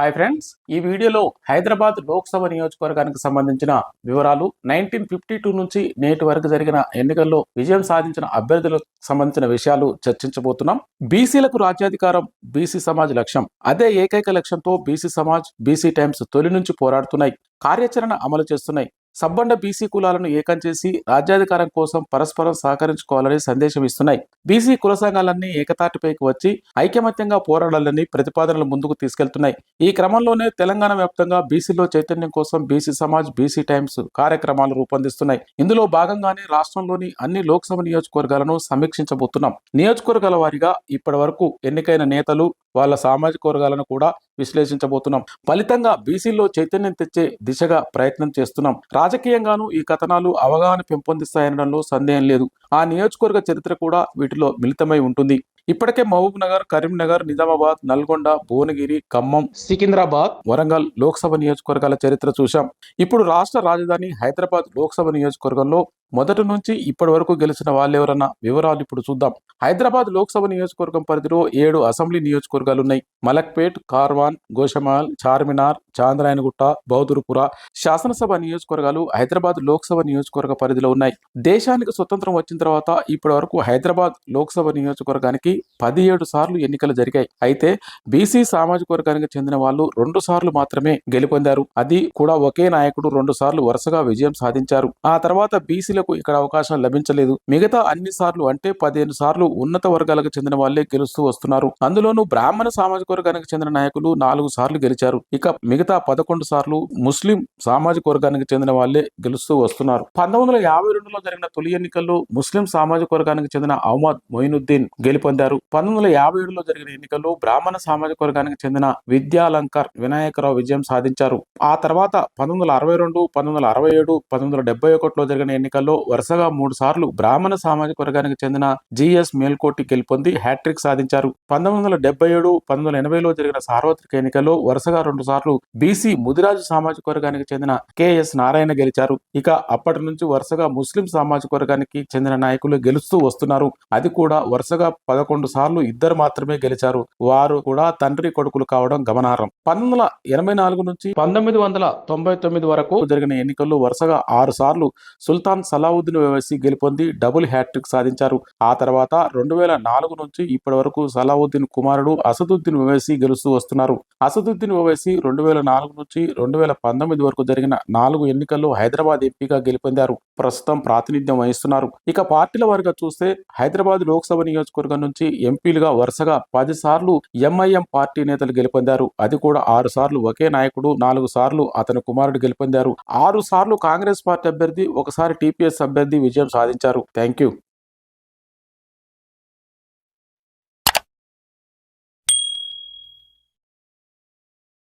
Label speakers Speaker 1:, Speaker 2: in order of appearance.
Speaker 1: Hi friends ఈ వీడియోలో హైదరాబాద్ లోక్సభ నియోజకవర్గానికి సంబంధించిన వివరాలు నైన్టీన్ ఫిఫ్టీ టూ నుంచి నేటి వరకు జరిగిన ఎన్నికల్లో విజయం సాధించిన అభ్యర్థులకు సంబంధించిన విషయాలు చర్చించబోతున్నాం. బీసీలకు రాజ్యాధికారం బీసీ సమాజ్ లక్ష్యం. అదే ఏకైక లక్ష్యంతో బీసీ సమాజ్ బీసీ టైమ్స్ తొలి నుంచి పోరాడుతున్నాయి. కార్యాచరణ అమలు చేస్తున్నాయి. సబ్బండ బీసీ కులాలను ఏకం చేసి రాజ్యాధికారం కోసం పరస్పరం సహకరించుకోవాలని సందేశం ఇస్తున్నాయి. బీసీ కుల సంఘాలన్నీ ఏకతాటిపైకి వచ్చి ఐకమత్యంగా పోరాడాలని ప్రతిపాదనలు ముందుకు తీసుకెళ్తున్నాయి. ఈ క్రమంలోనే తెలంగాణ వ్యాప్తంగా బీసీలో చైతన్యం కోసం బీసీ సమాజ్ బీసీ టైమ్స్ కార్యక్రమాలు రూపొందిస్తున్నాయి. ఇందులో భాగంగానే రాష్ట్రంలోని అన్ని లోక్సభ నియోజకవర్గాలను సమీక్షించబోతున్నాం. నియోజకవర్గాల వారీగా ఇప్పటి వరకు ఎన్నికైన నేతలు వాళ్ళ సామాజిక వర్గాలను కూడా విశ్లేషించబోతున్నాం. ఫలితంగా బీసీలో చైతన్యం తెచ్చే దిశగా ప్రయత్నం చేస్తున్నాం. రాజకీయంగానూ ఈ కథనాలు అవగాహన పెంపొందిస్తాయనడంలో సందేహం లేదు. ఆ నియోజకవర్గ చరిత్ర కూడా వీటిలో మిళితమై ఉంటుంది. ఇప్పటికే మహబూబ్ నగర్ కరీంనగర్ నిజామాబాద్ నల్గొండ భువనగిరి ఖమ్మం సికింద్రాబాద్ వరంగల్ లోక్సభ నియోజకవర్గాల చరిత్ర చూశాం. ఇప్పుడు రాష్ట్ర రాజధాని హైదరాబాద్ లోక్సభ నియోజకవర్గంలో మొదటి నుంచి ఇప్పటి వరకు గెలిచిన వాళ్ళెవరన్న వివరాలు ఇప్పుడు చూద్దాం. హైదరాబాద్ లోక్సభ నియోజకవర్గం పరిధిలో ఏడు అసెంబ్లీ నియోజకవర్గాలు ఉన్నాయి మలక్పేట్ కార్వాన్ గోషమాల్ చార్మినార్ చాంద్రాయనగుట్ట బౌదురుపుర శాసనసభ నియోజకవర్గాలు హైదరాబాద్ లోక్సభ నియోజకవర్గ పరిధిలో ఉన్నాయి. దేశానికి స్వతంత్రం వచ్చిన తర్వాత ఇప్పటి వరకు హైదరాబాద్ లోక్సభ నియోజకవర్గానికి పదిహేడు సార్లు ఎన్నికలు జరిగాయి. అయితే బీసీ సామాజిక వర్గానికి చెందిన వాళ్ళు రెండు సార్లు మాత్రమే గెలుపొందారు. అది కూడా ఒకే నాయకుడు రెండు సార్లు వరుసగా విజయం సాధించారు. ఆ తర్వాత బీసీలకు ఇక్కడ అవకాశం లభించలేదు. మిగతా అన్ని సార్లు అంటే పదిహేను సార్లు ఉన్నత వర్గాలకు చెందిన వాళ్ళే గెలుస్తూ వస్తున్నారు. అందులోనూ బ్రాహ్మణ సామాజిక వర్గానికి చెందిన నాయకులు నాలుగు సార్లు గెలిచారు. ఇక మిగతా పదకొండు సార్లు ముస్లిం సామాజిక వర్గానికి చెందిన వాళ్ళే గెలుస్తూ వస్తున్నారు. పంతొమ్మిది వందల యాభై రెండులో జరిగిన తొలి ఎన్నికల్లో ముస్లిం సామాజిక వర్గానికి చెందిన అహ్మద్ మొయినుద్దీన్ గెలుపొందారు. పంతొమ్మిది వందల యాభై ఏడులో జరిగిన ఎన్నికల్లో బ్రాహ్మణ సామాజిక వర్గానికి చెందిన విద్యాలంకర్ వినాయకరావు విజయం సాధించారు. ఆ తర్వాత పంతొమ్మిది వందల అరవై రెండు పంతొమ్మిది వందల అరవై ఏడు పంతొమ్మిది వందల డెబ్బై ఒకటిలో జరిగిన ఎన్నికల్లో వరుసగా మూడు సార్లు బ్రాహ్మణ సామాజిక వర్గానికి చెందిన జిఎస్ మేల్కోటి గెలుపొంది హ్యాట్రిక్ సాధించారు. పంతొమ్మిది వందల డెబ్బై ఏడు పంతొమ్మిది వందల ఎనభైలో జరిగిన సార్వత్రిక ఎన్నికల్లో వరుసగా రెండు సార్లు బీసీ ముదిరాజు సామాజిక వర్గానికి చెందిన కెఎస్ నారాయణ గెలిచారు. ఇక అప్పటి నుంచి వరుసగా ముస్లిం సామాజిక వర్గానికి చెందిన నాయకులు గెలుస్తూ వస్తున్నారు. అది కూడా వరుసగా పదకొండు సార్లు ఇద్దరు మాత్రమే గెలిచారు. వారు కూడా తండ్రి కొడుకులు కావడం గమనార్హం. పంతొమ్మిది వందల ఎనభై నాలుగు నుంచి పంతొమ్మిది వందల తొంభై తొమ్మిది వరకు జరిగిన ఎన్నికల్లో వరుసగా ఆరు సార్లు సుల్తాన్ సలావుద్దీన్ వేసి గెలుపొంది డబుల్ హ్యాట్రిక్ సాధించారు. ఆ తర్వాత రెండు వేల నాలుగు నుంచి ఇప్పటి వరకు సలావుద్దీన్ కుమారుడు అసదుద్దీన్ ఓవైసీ గెలుస్తూ వస్తున్నారు. అసదుద్దీన్ ఓవైసీ రెండు వేల నాలుగు నుంచి రెండు వేల పంతొమ్మిది వరకు జరిగిన నాలుగు ఎన్నికల్లో హైదరాబాద్ ఎంపీగా గెలుపొందారు. ప్రస్తుతం ప్రాతినిధ్యం వహిస్తున్నారు. ఇక పార్టీల వారిగా చూస్తే హైదరాబాద్ లోక్సభ నియోజకవర్గం నుంచి ఎంపీలుగా వరుసగా పది సార్లు ఎంఐఎం పార్టీ నేతలు గెలుపొందారు. అది కూడా ఆరు సార్లు ఒకే నాయకుడు నాలుగు సార్లు అతని కుమారుడు గెలుపొందారు. ఆరు సార్లు కాంగ్రెస్ పార్టీ అభ్యర్థి ఒకసారి టీపీఎస్ అభ్యర్థి విజయం సాధించారు. Thank you